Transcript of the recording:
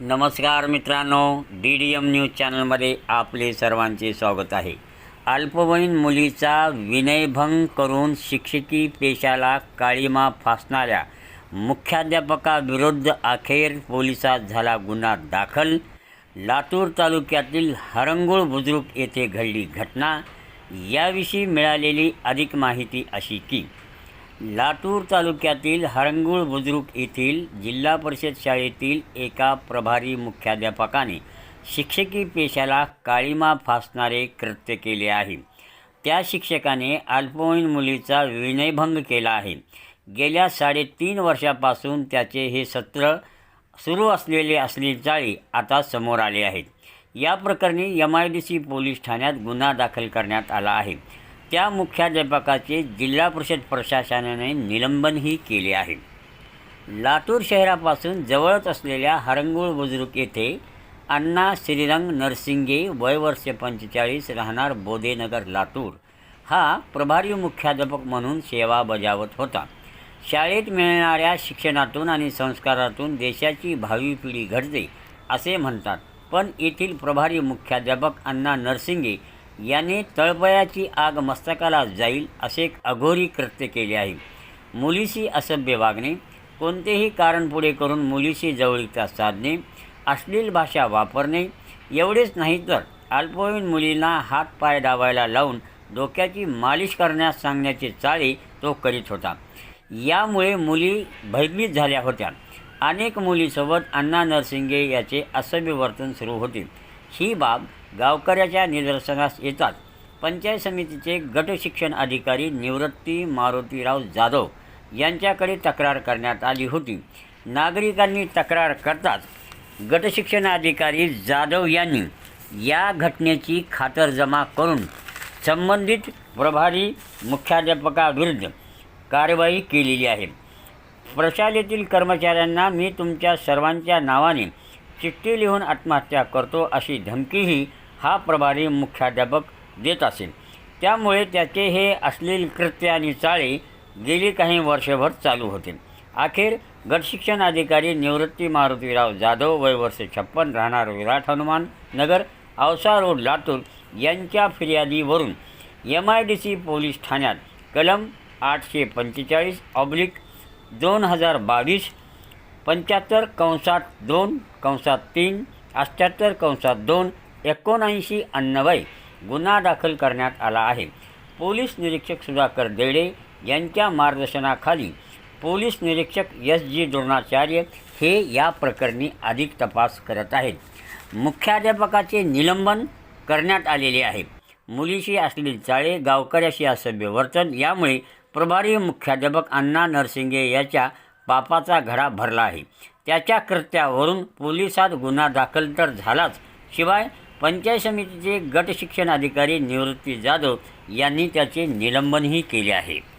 नमस्कार मित्रांनो D D M news चॅनलमध्ये आपले सर्वांचे स्वागत आहे. अल्पवयीन मुलीचा विनयभंग करून शिक्षकी पेशाला काळीमा फासणाऱ्या मुख्याध्यापकाविरुद्ध अखेर पोलिसात झाला गुन्हा दाखल. लातूर तालुक्यातील हरंगुळ बुद्रुक येथे घडली घटना. याविषयी मिळालेली अधिक माहिती अशी की लातूर तालुक्यातील हरंगुळ बुद्रुक येथील जिल्हा परिषद शाळेतील एका प्रभारी मुख्याध्यापकाने शिक्षकी पेशाला काळीमा फासणारे कृत्य केले आहे. त्या शिक्षकाने अल्पवयीन मुलीचा विनयभंग केला आहे. गेल्या साडेतीन वर्षापासून त्याचे हे सत्र सुरू असलेले असलेली चाळी आता समोर आले आहेत या प्रकरणी M I D C police ठाण्यात गुन्हा दाखल करण्यात आला आहे. त्या मुख्याध्यापकाचे जिल्हा परिषद प्रशासनाने निलंबनही केले आहे. लातूर शहरापासून जवळच असलेल्या हरंगुळ बुजुर्ग येथे अण्णा श्रीरंग नरसिंगे वयवर्ष पंचेचाळीस राहणार बोधेनगर लातूर हा प्रभारी मुख्याध्यापक म्हणून सेवा बजावत होता. शाळेत मिळणाऱ्या शिक्षणातून आणि संस्कारातून देशाची भावी पिढी घडते असे म्हणतात. पण येथील प्रभारी मुख्याध्यापक अण्णा नरसिंगे याने तळपयाची आग मस्तकाला जाईल असे अघोरी कृत्य केले आहे. मुलीशी असभ्य वागणे कोणतेही कारण पुढे करून मुलीशी जवळीकता साधणे अश्लील भाषा वापरणे एवढेच नाही तर अल्पवयीन मुलींना हात पाय डावायला लावून डोक्याची मालिश करण्यास सांगण्याचे चाळी तो करीत होता. यामुळे मुली भयभीत झाल्या होत्या. अनेक मुलीसोबत अण्णा नरसिंगे याचे असभ्य वर्तन सुरू होते. ही बाब गावकऱ्याच्या निदर्शनास येतात. पंचायत समितीचे गट शिक्षण अधिकारी निवृत्ती मारुतीराव जाधव यांच्याकडे तक्रार करण्यात आली होती. नागरिकांनी तक्रार करताच गट शिक्षण अधिकारी जाधव यांनी या घटनेची खातरजमा करून संबंधित प्रभारी मुख्याध्यापकाविरुद्ध कारवाई केलेली आहे. प्रशालेतील कर्मचाऱ्यांना मी तुमच्या सर्वांच्या नावाने चिठ्ठी लिहून आत्महत्या करतो अशी धमकीही हा प्रभारी मुख्याध्यापक देत असेल. त्यामुळे त्याचे हे असलेली कृत्य आणि चाळे गेली काही वर्षभर चालू होते. अखेर गटशिक्षण अधिकारी निवृत्ती मारुतीराव जाधव वय वर्ष छप्पन राहणार विराट हनुमान नगर औसा रोड लातूर यांच्या फिर्यादीवरून M I D C police ठाण्यात कलम आठशे पंचेचाळीस ऑब्लिक दोन हजार बावीस पंच्याहत्तर कंसात दोन कंसात तीन अठ्ठ्याहत्तर कंसात दोन एकोणऐंशी अन्नवय गुन्हा दाखल करण्यात आला आहे. पोलीस निरीक्षक सुधाकर देडे यांच्या मार्गदर्शनाखाली पोलीस निरीक्षक एस जी द्रोणाचार्य हे या प्रकरणी अधिक तपास करत आहेत. मुख्याध्यापकाचे निलंबन करण्यात आलेले आहे. मुलीशी असलेली चाळे गावकऱ्याशी असभ्य वर्तन यामुळे प्रभारी मुख्याध्यापक अण्णा नरसिंगे याच्या पापाचा घडा भरला आहे. त्याच्या कृत्यावरून पोलिसात गुन्हा दाखल तर झालाच शिवाय पंचायत समितीचे गट शिक्षण अधिकारी निवृत्ती जाधव यांनी त्याचे निलंबनही केले आहे.